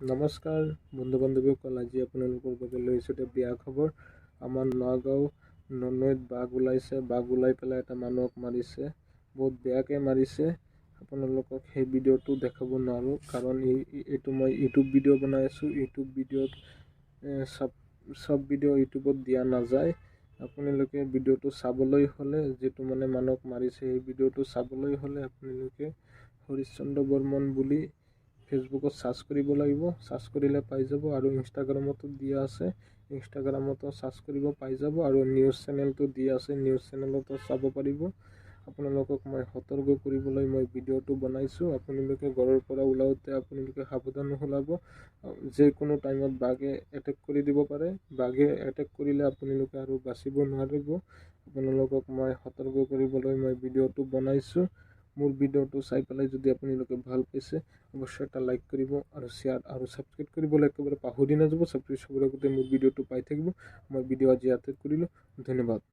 নমস্কাৰ বন্ধু বান্ধৱীসকল আজি আপোনালোকৰ বাবে লৈছোঁ এটা বেয়া খবৰ। আমাৰ নগাঁও ননৈত বাঘ ওলাইছে, বাঘ ওলাই পেলাই এটা মানুহক মাৰিছে। বহুত বেয়াকৈ মাৰিছে। আপোনালোকক সেই ভিডিঅ'টো দেখাব নোৱাৰোঁ, কাৰণ এই এই- এইটো মই ইউটিউব ভিডিঅ' বনাই আছোঁ। ইউটিউব ভিডিঅ'ত চব চব ভিডিঅ' ইউটিউবত দিয়া নাযায়। আপোনালোকে ভিডিঅ'টো চাবলৈ হ'লে, যিটো মানে মানুহক মাৰিছে, সেই ভিডিঅ'টো চাবলৈ হ'লে আপোনালোকে হৰিশ্চন্দ্ৰ বৰ্মন বুলি ফেচবুকত চাৰ্চ কৰিব লাগিব। চাৰ্চ কৰিলে পাই যাব আৰু ইনষ্টাগ্ৰামতো দিয়া আছে। ইনষ্টাগ্ৰামতো চাৰ্চ কৰিব পাই যাব আৰু নিউজ চেনেলটো দিয়া আছে। নিউজ চেনেলতো চাব পাৰিব। আপোনালোকক মই সতৰ্ক কৰিবলৈ মই ভিডিঅ'টো বনাইছোঁ। আপোনালোকে ঘৰৰ পৰা ওলাওঁতে আপোনালোকে সাৱধান ওলাব যিকোনো টাইমত বাঘে এটেক কৰি দিব পাৰে। বাঘে এটেক কৰিলে আপোনালোকে আৰু বাচিব নোৱাৰিব। আপোনালোকক মই সতৰ্ক কৰিবলৈ মই ভিডিঅ'টো বনাইছোঁ। মোৰ ভিডিঅ'টো চাই পেলাই যদি আপোনালোকে ভালো পাইছে, অৱশ্যে এটা লাইক কৰিব আৰু শ্বেয়াৰ আৰু ছাবস্ক্ৰাইব কৰিবলৈ একেবাৰে পাহৰি নাযাব। ছাবস্ক্ৰাইব চবৰ আগতে মোৰ ভিডিঅ'টো পাই থাকিব। মই ভিডিঅ' আজি ইয়াতে কৰিলোঁ। ধন্যবাদ।